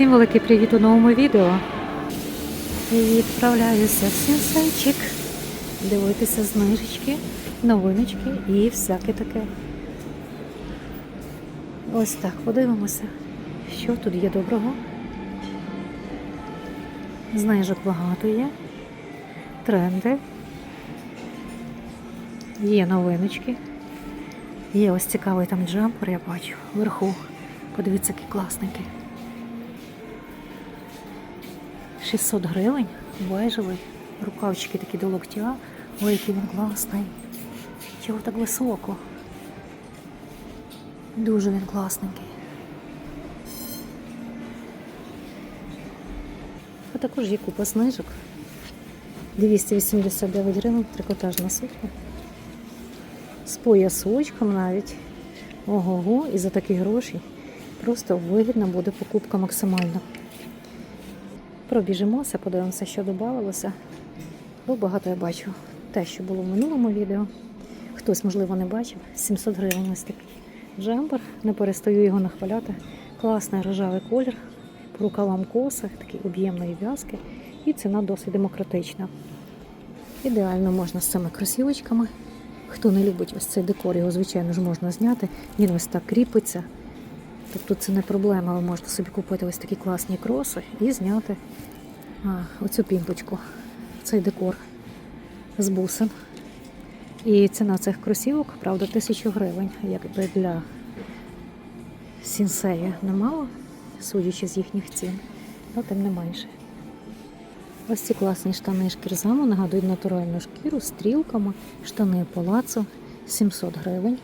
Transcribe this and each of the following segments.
Всім великий привіт у новому відео. І відправляюся в сенсейчик. Дивитися знижечки, новиночки і всяке таке. Ось так, подивимося, що тут є доброго. Знижок багато є. Тренди. Є новиночки. Є ось цікавий там джампер, я бачу, вверху. Подивіться, який класненький. 600 гривень, бежевий, рукавчики такі до локтя. Ой, який він класний. Чого так високо? Дуже він класненький. А також є купа знижок. 289 гривень, трикотажна сукня. З поясочком навіть. Ого-го, і за такі гроші просто вигідна буде покупка максимально. Пробіжимося, подивимося, що додавалося. Бо багато я бачу те, що було в минулому відео. Хтось, можливо, не бачив. 700 гривень ось такий джемпер. Не перестаю його нахваляти. Класний рожевий колір, по рукавам коси, такий об'ємної в'язки. І ціна досить демократична. Ідеально можна з цими кросівочками. Хто не любить ось цей декор, його, звичайно ж, можна зняти. Він ось так кріпиться. Тобто це не проблема, ви можете собі купити ось такі класні кроси і зняти а, оцю пімпочку, цей декор з бусин. І ціна цих кросівок, правда, тисячу гривень, якби для сінсея немало, судячи з їхніх цін, але тим не менше. Ось ці класні штани шкірзаму нагадують натуральну шкіру з стрілками, штани палацу 700 гривень.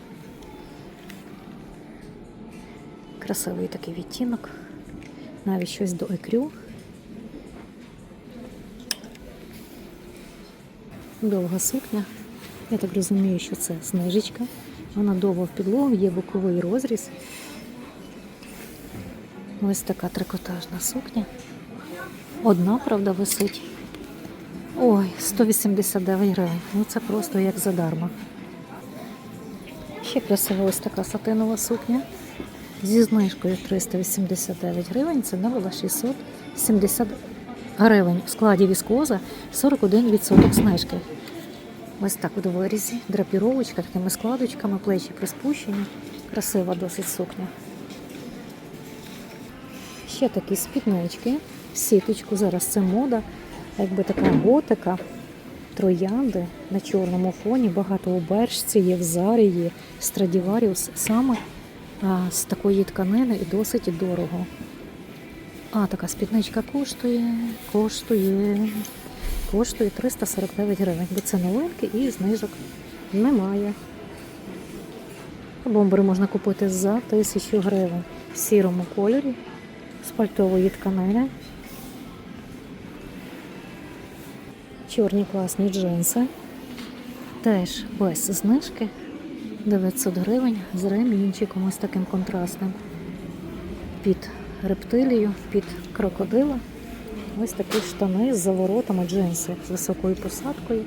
Красивий такий відтінок. Навіть щось до екрю. Довга сукня. Я так розумію, що це знижечка. Вона довго в підлогу, є боковий розріз. Ось така трикотажна сукня. Одна, правда, висить. Ой, 189 гривень. Ну це просто як задарма. Ще красива ось така сатинова сукня. Зі знижкою 389 гривень. Ціна була 670 гривень. В складі віскоза 41% знижки. Ось так у вирізі. Драпіровочка, такими складочками, плечі приспущені. Красива досить сукня. Ще такі спіднички, сіточку. Зараз це мода, якби така готика, троянди на чорному фоні. Багато у бершці є в зарі, є Страдіваріус. Саме з такої тканини і досить дорого. А така спідничка коштує, коштує, коштує 349 гривень, бо це новинки і знижок немає. Бомбери можна купити за 1000 гривень в сірому кольорі з пальтової тканини. Чорні класні джинси. Теж без знижки. 900 гривень з ремінчиком ось таким контрастним. Під рептилію, під крокодила. Ось такі штани з заворотами джинси з високою посадкою.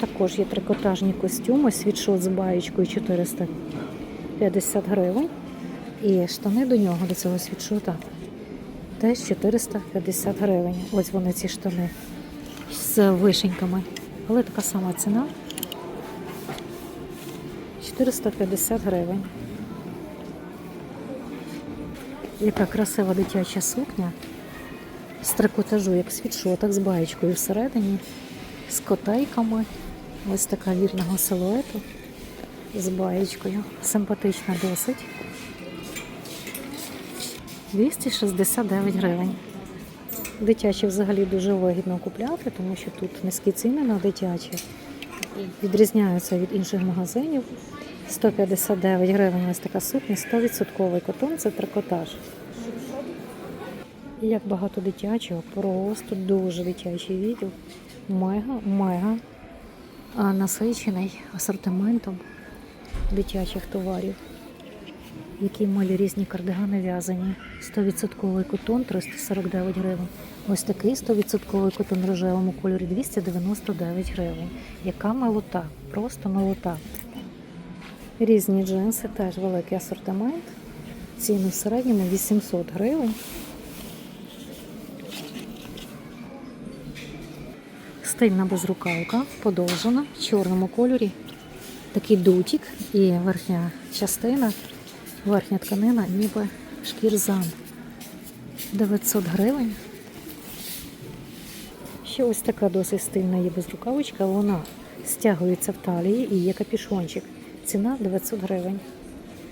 Також є трикотажні костюми, світшот з баєчкою 450 гривень. І штани до нього, до цього світшота, теж 450 гривень. Ось вони ці штани з вишеньками. Але така сама ціна. 450 гривень. Яка красива дитяча сукня з трикотажу, як світшоток, з баєчкою всередині, з котейками. Ось така вірного силуету з баєчкою. Симпатична досить. 269 гривень. Дитячі взагалі дуже вигідно купляти, тому що тут низькі ціни на дитячі. Відрізняються від інших магазинів. 159 гривень ось така сукня, 100% котон це трикотаж. Як багато дитячого, просто дуже дитячий відділ. Мега, мега насичений асортиментом дитячих товарів, які малі різні кардигани в'язані. 100% котон 349 гривень. Ось такий 100% котон в рожевому кольорі 299 гривень. Яка милота, просто милота. Різні джинси, теж великий асортимент. Ціни в середньому 800 гривень. Стильна безрукавка, подовжена в чорному кольорі. Такий дутік і верхня частина, верхня тканина, ніби шкірзан. 900 гривень. Ще ось така досить стильна є безрукавочка, вона стягується в талії і є капішончик. Ціна 900 гривень.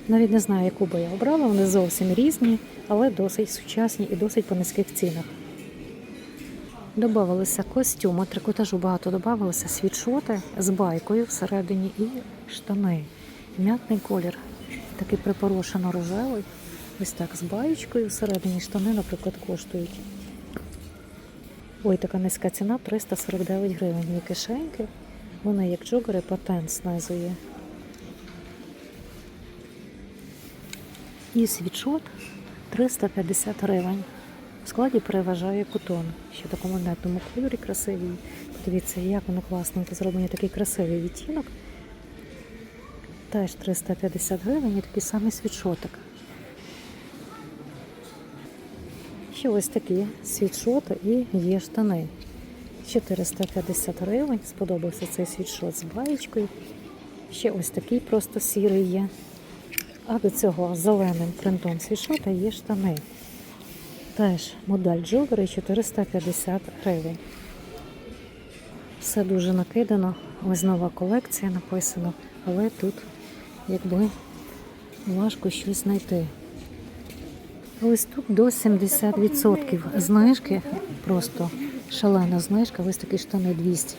Навіть не знаю, яку би я обрала. Вони зовсім різні, але досить сучасні і досить по низьких цінах. Добавилися костюми, трикотажу багато додавалося, світшоти з байкою всередині і штани. М'ятний колір, такий припорошено рожевий. Ось так з баєчкою всередині штани, наприклад, коштують. Ой, така низька ціна 349 гривень. Є кишеньки. Вони як джогери, патент знизу є. І світшот 350 гривень. В складі переважає кутон, що в такому монетному кольорі красивий. Подивіться, як воно класненько зроблено такий красивий відтінок. Теж 350 гривень і такий самий світшотик. Ще ось такі світшоти і є штани. 450 гривень. Сподобався цей світшот з баєчкою. Ще ось такий просто сірий є. А до цього зеленим принтом світшота є штани. Теж модель джогери 450 гривень. Все дуже накидано. Ось нова колекція написано, але тут якби важко щось знайти. Ось тут до 70% знижки, просто шалена знижка, ось такі штани 200.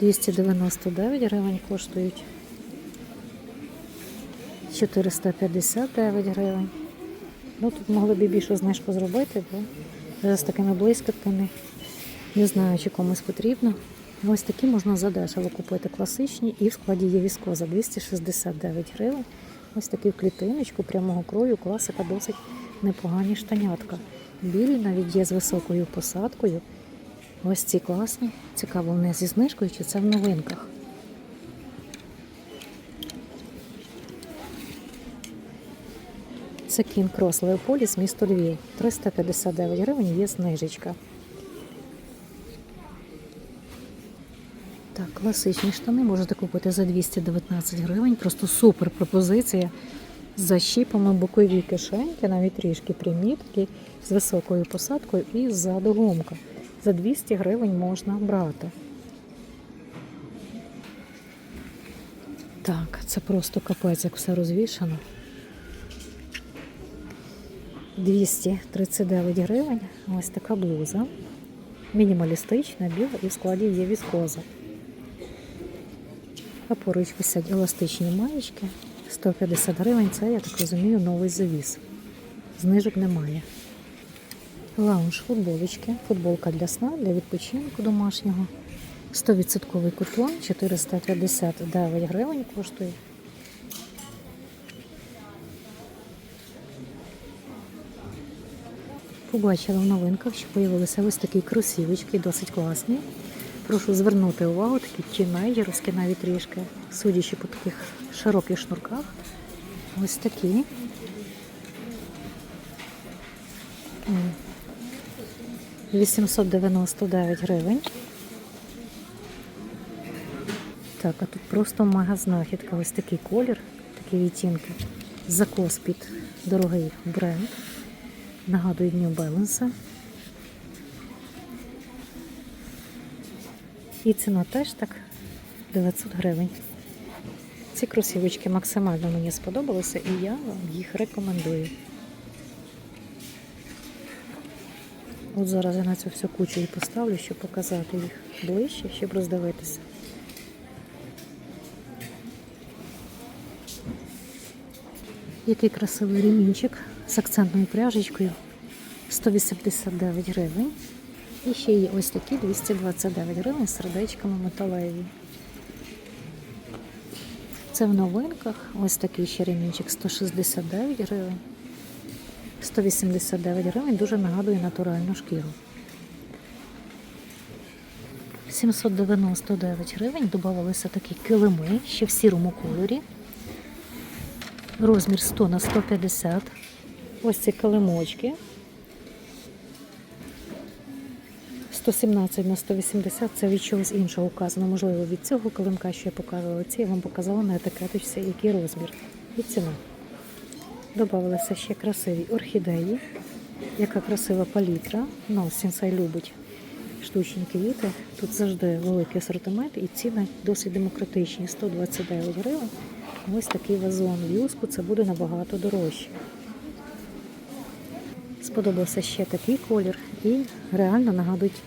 299 гривень коштують. 459 гривень. Ну тут могли б і більшу знижку зробити, бо з такими блискітками. Не знаю, чи комусь потрібно. Ось такі можна задешево купити класичні і в складі є віскоза 269 гривень. Ось такі в клітиночку прямого крою, класика досить непогані штанятка. Білі навіть є з високою посадкою. Ось ці класні. Цікаво, вони зі знижкою чи це в новинках. Це Кін Крос Леополіс, місто Львів. 359 гривень є знижечка. Так, класичні штани можете купити за 219 гривень. Просто супер пропозиція. З защіпами бокові кишеньки, навіть трішки прямі, такі з високою посадкою і ззаду гумка. За 200 гривень можна брати. Так, це просто капець, як все розвішано. 239 гривень. Ось така блуза. Мінімалістична, біла і в складі є віскоза. А поруч висять еластичні маєчки. 150 гривень це, я так розумію, новий завіс. Знижок немає. Лаунж футболочки. Футболка для сна, для відпочинку домашнього. 100% кутон, 459 гривень коштує. Побачила в новинках, що з'явилися ось такі кросівочки, досить класні. Прошу звернути увагу, такі тінейджерські навіть трішки, судячи по таких широких шнурках. Ось такі. М. 899 гривень. Так, а тут просто мега знахідка. Ось такий колір, такі відтінки. Закос під дорогий бренд. Нагадують New Balance. І ціна теж так 900 гривень. Ці кросівочки максимально мені сподобалися і я вам їх рекомендую. От зараз я на цю всю кучу і поставлю, щоб показати їх ближче, щоб роздивитися. Який красивий ремінчик з акцентною пряжечкою. 189 гривень. І ще є ось такі 229 гривень з сердечками металеві. Це в новинках. Ось такий ще ремінчик 169 гривень. 189 гривень дуже нагадує натуральну шкіру. 799 гривень додавалися такі килими ще в сірому кольорі. Розмір 100 на 150. Ось ці килимочки. 117 на 180 це від чогось іншого указано. Можливо, від цього килимка, що я показувала. Ці я вам показала на етикеточці, який розмір і ціна. Добавилися ще красиві орхідеї. Яка красива палітра. Ну, Сінсай любить штучні квіти. Тут завжди великий асортимент і ціни досить демократичні. 129 гривень. Ось такий вазон. В юску це буде набагато дорожче. Сподобався ще такий колір і реально нагадують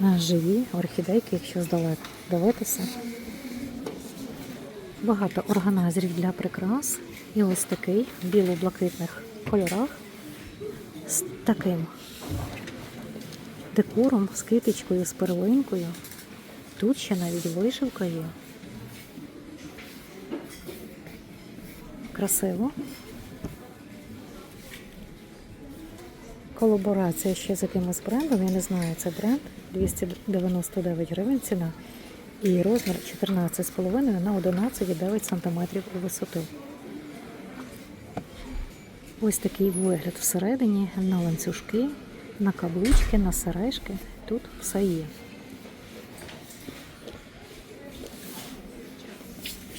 на живі орхідейки, якщо здалека дивитися. Багато органайзерів для прикрас. І ось такий в біло-блакитних кольорах з таким декором, з китичкою, з перлинкою. Тут ще навіть вишивка є. Красиво. Колаборація ще з якимось брендом, я не знаю, це бренд 299 гривень ціна. І розмір 14,5 на 11,9 см у висоту. Ось такий вигляд всередині на ланцюжки, на каблучки, на сережки. Тут все є.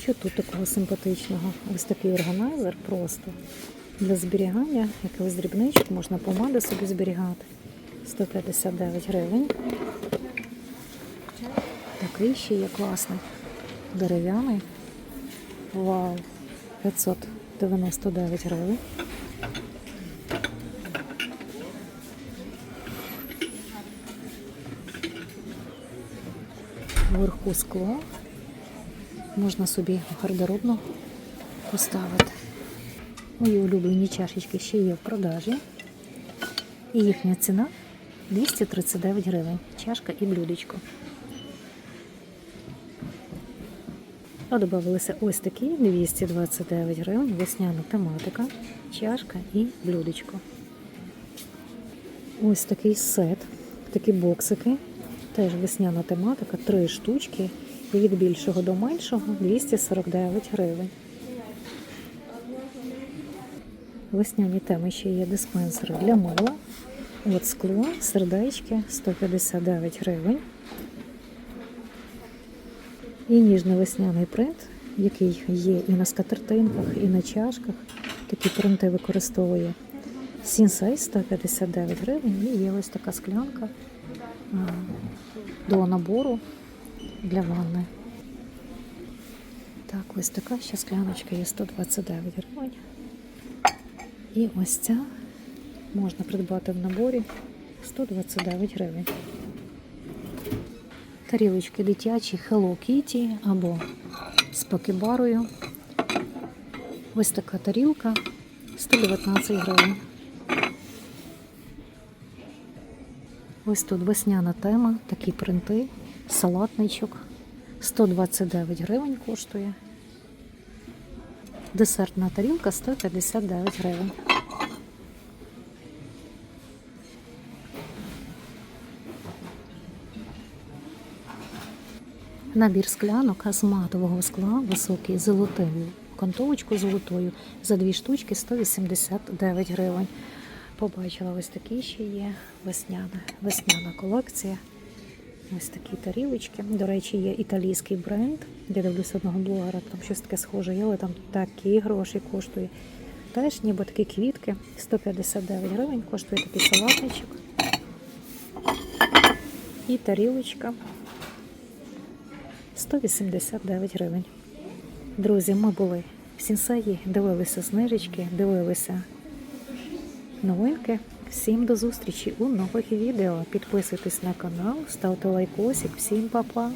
Що тут такого симпатичного? Ось такий органайзер просто для зберігання, якогось дрібничок, можна помади собі зберігати. 159 гривень. Такий ще є класний. Дерев'яний. Вау! 599 гривень. Вверху скло. Можна собі гардеробну поставити. Мої улюблені чашечки ще є в продажі. І їхня ціна 239 гривень. Чашка і блюдечко. А додавалися ось такі 229 гривень, весняна тематика, чашка і блюдечко. Ось такий сет, такі боксики, теж весняна тематика, три штучки. Від більшого до меншого 249 гривень. Весняні теми ще є диспенсери для мила. От скло, сердечки 159 гривень. І ніжний весняний принт, який є і на скатертинках, і на чашках. Такі принти використовує Сінсей 159 гривень. І є ось така склянка до набору для ванни. Так, ось така ще скляночка є 129 гривень. І ось ця можна придбати в наборі 129 гривень. Тарілочки дитячі Hello Kitty або з покебарою. Ось така тарілка 119 гривень. Ось тут весняна тема, такі принти, салатничок. 129 гривень коштує. Десертна тарілка 159 гривень. Набір склянок з матового скла, високий золотий, кантовочку золотою за дві штучки 189 гривень. Побачила ось такі ще є весняна, весняна колекція. Ось такі тарілочки. До речі, є італійський бренд. Я дивлюся одного блогера, там щось таке схоже, є, але там такі гроші коштує. Теж ніби такі квітки. 159 гривень коштує такий салатничок. І тарілочка 189 гривень. Друзі, ми були в Сінсаї, дивилися знижечки, дивилися новинки. Всім до зустрічі у нових відео. Підписуйтесь на канал, ставте лайкосик. Всім па-па!